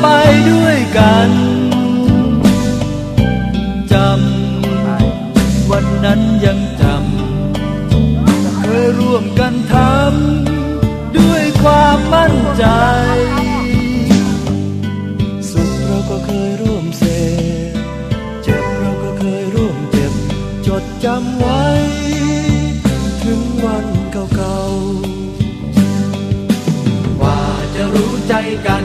ไปด้วยกันจำวันนั้นยังจำเคยร่วมกันทำด้วยความมั่นใจ สุขเราก็เคยร่วมเสพเจ็บเราก็เคยร่วมเจ็บ จดจำไว้ ถึงวันเก่าๆว่าจะรู้ใจกัน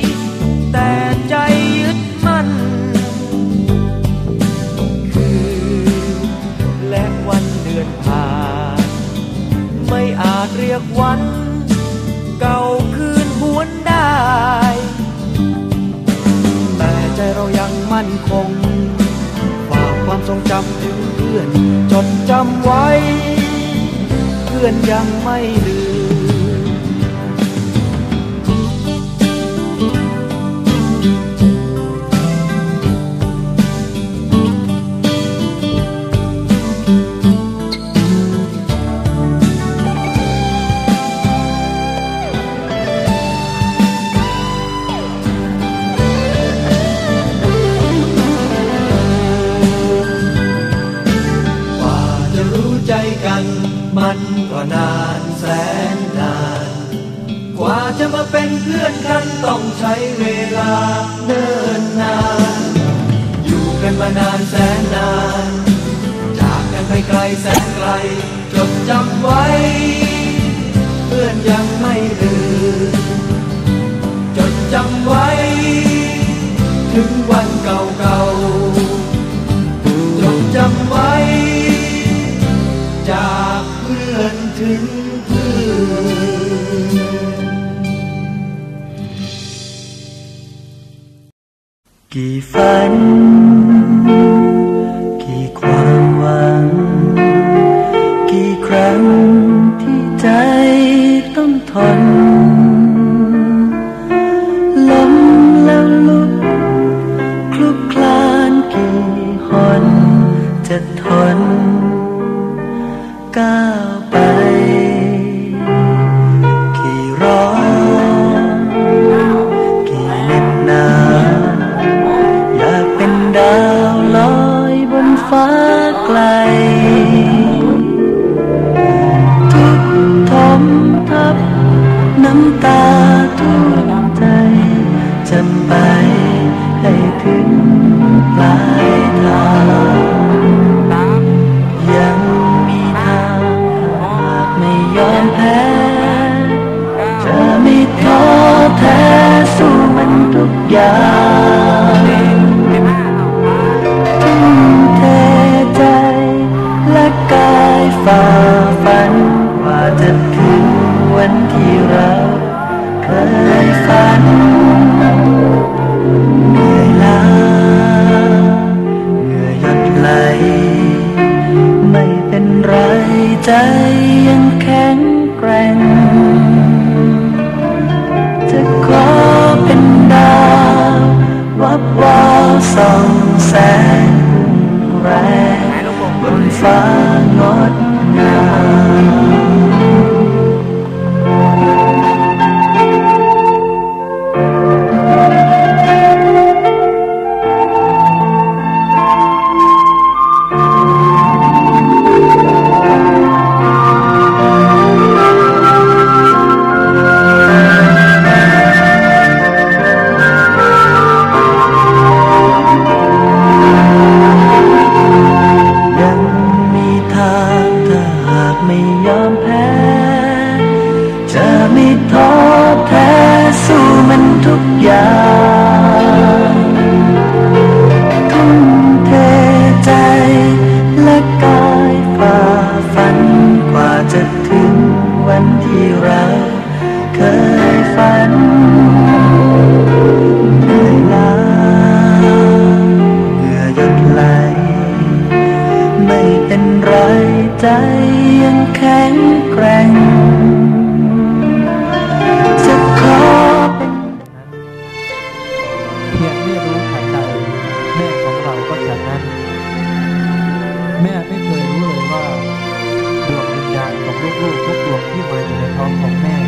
เรียกวัน เก่าคืนหวนได้ แต่ใจเรายังมั่นคง ฝากความทรงจำถึงเพื่อน จดจำไว้ เพื่อนยังไม่ลืม กันมันก็นานแสนนาน กว่าจะมาเป็นเพื่อนกันต้องใช้เวลาเนิ่นนาน อยู่กันมานานแสนนาน น กี่ความหวัง กี่ครั้งที่ใจต้องทนล้มแล้วลุกคลุกคลานกี่หนจะทน ยาทุ่มเทใจและกายฝ่าฝัน ว่าจะถึงวันที่เราเคยฝันเหนื่อยล้าเหงื่อหยดไหล ไม่เป็นไรใจยังแข็งแกร่งจะขอเป็นดาว วับวาวส่องแสงแรงบนฟ้างด ใจยังแข็งแกร่งจะขอเป็นเพียงไม่รู้ทันใจแม่ของเราก็ฉะนั้น แม่ไม่เคยรู้เลยว่าดวงวิญญาณของลูกๆทุกดวงที่มาอยู่ในท้องของแม่